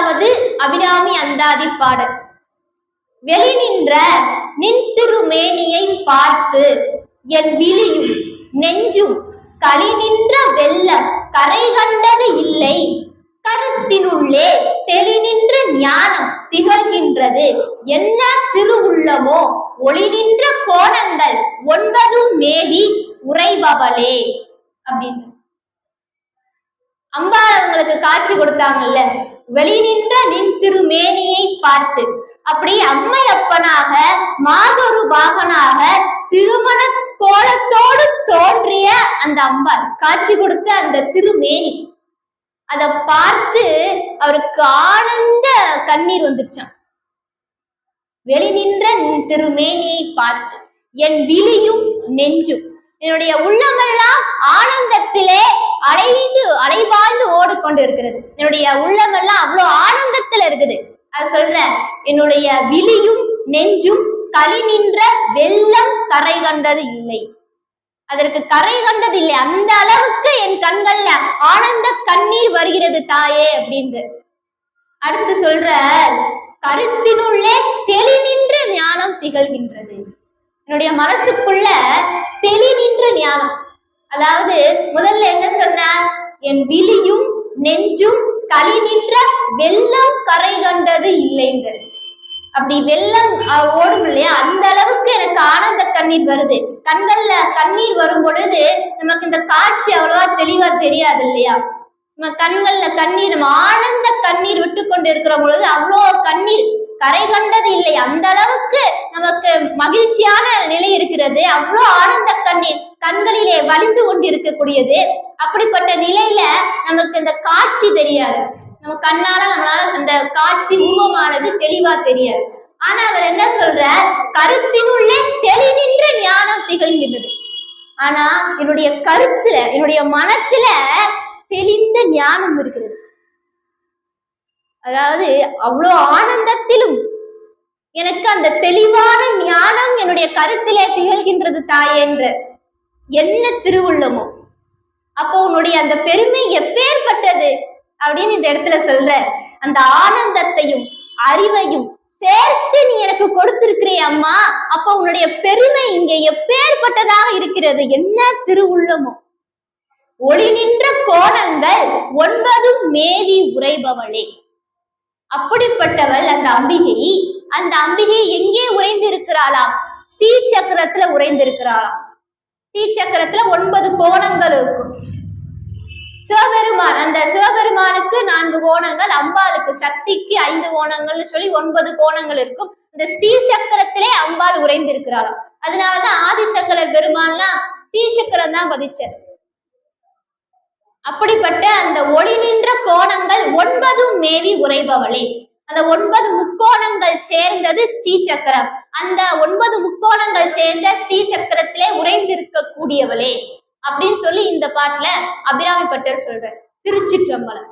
இரண்டாவது அபிராமி அந்தாதி பாடல். வெளி நின்ற நின் திருமேனியை பார்த்து என் விழியும் நெஞ்சும் களி நின்ற வெள்ளம் கரை கண்டது இல்லை. கருத்தினுள்ளே தெளி நின்ற ஞானம் திகழ்கின்றது. என்ன திருவுள்ளமோ ஒளி நின்ற கோணங்கள் ஒன்பதும் மேடி உறைபவளே அப்படின்னு அம்பாள் அவங்களுக்கு காட்சி கொடுத்தாங்கல்ல? வெளி நின்ற நின் திருமேனியை பார்த்து அப்படி அம்மை அப்பனாக மாதொரு பாகனாக திருமண கோலத்தோடு தோன்றிய அந்த அம்பாள் காட்சி கொடுத்த அந்த திருமேனி. அத பார்த்து அவருக்கு ஆனந்த கண்ணீர் வந்துருச்சான் வெளி நின்ற நின் திருமேனியை பார்த்து என் விழியும் நெஞ்சும் என்னுடைய உள்ளமெல்லாம் ஆனந்தத்திலே அலைந்து அலைவாழ்ந்து ஓடிக்கொண்டு இருக்கிறது என்னுடைய உள்ளமெல்லாம் அவ்வளோ ஆனந்தத்துல இருக்குது. அது சொல்றேன் என்னுடைய விழியும் நெஞ்சும் களி நின்ற வெள்ளம் கரை கண்டது இல்லை. அதற்கு கரை கண்டது இல்லை. அந்த அளவுக்கு என் கண்கள்ல ஆனந்த கண்ணீர் வருகிறது தாயே அப்படின்னு அடுத்து சொல்ற கருத்தினுள்ளே தெளி நின்ற ஞானம் திகழ்கின்றது. என்னுடைய மனசுக்குள்ள தெளிவின்ற ஞானம். அதாவது முதல்ல என்ன சொன்ன என் விழியும் நெஞ்சும் களி நின்ற வெள்ளம் கரை கண்டது இல்லைங்கிறது. அப்படி வெள்ளம் ஓடும் இல்லையா? அந்த அளவுக்கு எனக்கு ஆனந்த கண்ணீர் வருது. கண்கள்ல கண்ணீர் வரும் பொழுது நமக்கு இந்த காட்சி அவ்வளவா தெளிவா தெரியாது இல்லையா? நம்ம கண்கள்ல கண்ணீர் நம்ம ஆனந்த கண்ணீர் விட்டு கொண்டு இருக்கிற பொழுது அவ்வளோ கண்ணீர் கரை கண்டது இல்லை. அந்த அளவுக்கு நமக்கு மகிழ்ச்சியான கொண்டிருக்கிறது அவ்வளோ ஆனந்த கண்ணீர் கண்களிலே வலிந்து கொண்டிருக்கக்கூடியது. அப்படிப்பட்ட நிலையில நமக்கு இந்த காட்சி தெரியாது. நம்ம கண்ணால நம்மளால அந்த காட்சி உருவமானது தெளிவா தெரியாது. ஆனா அவர் என்ன சொல்ற கருத்தினுள்ளே தெளிநின்ற ஞானம் திகழ்கின்றது. ஆனா என்னுடைய கருத்துல என்னுடைய மனத்துல தெளிந்த ஞானம் இருக்கிறது. அதாவது அவ்வளோ ஆனந்தத்திலும் எனக்கு அந்த தெளிவான ஞானம் என்னுடைய கருத்திலே திகழ்கின்றது தாயே என்று என்ன திருவுள்ளமோ. அப்போ உன்னுடைய அந்த பெருமை எப்பேற்பட்டது? அப்படின்னு இந்த இடத்துல சொல்ற அந்த ஆனந்தத்தையும் அறிவையும் சேர்த்து நீ எனக்கு கொடுத்திருக்கிறே அம்மா. அப்ப உன்னுடைய பெருமை இங்க எப்பேற்பட்டதாக இருக்கிறது? என்ன திருவுள்ளமோ. ஒளி நின்ற கோணங்கள் ஒன்பதும் மேவி உரைபவளே அப்படிப்பட்டவள் அந்த அம்பிகை. அந்த அம்பிகை எங்கே உறைந்து இருக்கிறாளாம் ஸ்ரீ சக்கரத்துல உறைந்திருக்கிறாளாம். ஸ்ரீ சக்கரத்துல ஒன்பது கோணங்கள் இருக்கும். சிவபெருமான் அந்த சிவபெருமானுக்கு நான்கு கோணங்கள் அம்பாளுக்கு சக்திக்கு ஐந்து கோணங்கள்னு சொல்லி ஒன்பது கோணங்கள் இருக்கும். இந்த ஸ்ரீ சக்கரத்திலே அம்பாள் உறைந்திருக்கிறாளாம். அதனாலதான் ஆதிசங்கரர் பெருமான்லாம் ஸ்ரீ சக்கரம் தான் பதிச்சார் அப்படிப்பட்ட அந்த ஒளி நின்ற கோணங்கள் ஒன்பதும் மேவி உறைபவளே. அந்த ஒன்பது முக்கோணங்கள் சேர்ந்தது ஸ்ரீ சக்கரம் அந்த ஒன்பது முக்கோணங்கள் சேர்ந்த ஸ்ரீ சக்கரத்திலே உறைந்திருக்க கூடியவளே அப்படின்னு சொல்லி இந்த பாட்டுல அபிராமி பட்டர் சொல்ற திருச்சிற்றம்பலம்.